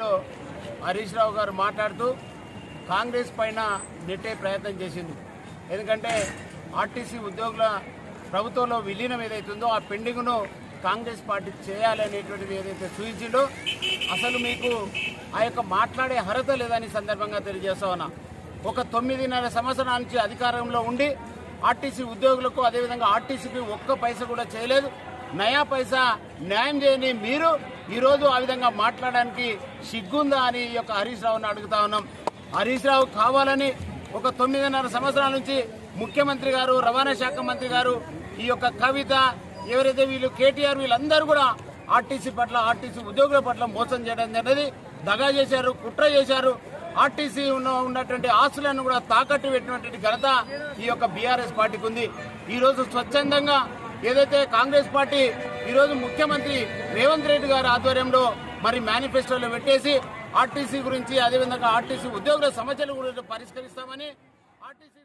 లో హరీష్ రావు గారు మాట్లాడుతూ కాంగ్రెస్ పైన నెట్టే ప్రయత్నం చేసింది. ఎందుకంటే ఆర్టీసీ ఉద్యోగుల ప్రభుత్వంలో విలీనం ఏదైతుందో ఆ పెండింగ్ను కాంగ్రెస్ పార్టీ చేయాలనేటువంటిది ఏదైతే సూచించిండో అసలు మీకు ఆ యొక్క మాట్లాడే అర్హత లేదని సందర్భంగా తెలియజేస్తా ఉన్నా. ఒక తొమ్మిదిన్నర సంవత్సరాల నుంచి అధికారంలో ఉండి ఆర్టీసీ ఉద్యోగులకు అదేవిధంగా ఆర్టీసీకి ఒక్క పైస కూడా చేయలేదు. నయా పైసా న్యాయం చేయని మీరు ఈరోజు ఆ విధంగా మాట్లాడడానికి సిగ్గుందా అని ఈ యొక్క హరీష్ రావుని అడుగుతా ఉన్నాం. హరీష్ రావు కావాలని ఒక తొమ్మిదిన్నర సంవత్సరాల నుంచి ముఖ్యమంత్రి గారు రవాణా శాఖ మంత్రి గారు ఈ యొక్క కవిత ఎవరైతే వీళ్ళు కేటీఆర్ వీళ్ళందరూ కూడా ఆర్టీసీ పట్ల ఆర్టీసీ ఉద్యోగుల పట్ల మోసం చేయడం జరిగింది. దగా చేశారు కుట్ర చేశారు. ఆర్టీసీ ఉన్న ఉన్నటువంటి ఆస్తులను కూడా తాకట్టు పెట్టినటువంటి ఘనత ఈ యొక్క బీఆర్ఎస్ పార్టీకి ఉంది. ఈ రోజు స్వచ్ఛందంగా ఏదైతే కాంగ్రెస్ పార్టీ ఈరోజు ముఖ్యమంత్రి రేవంత్ రెడ్డి గారి ఆధ్వర్యంలో మరి మేనిఫెస్టోలో పెట్టేసి ఆర్టీసీ గురించి అదేవిధంగా ఆర్టీసీ ఉద్యోగుల సమస్యలు కూడా పరిష్కరిస్తామని ఆర్టీసీ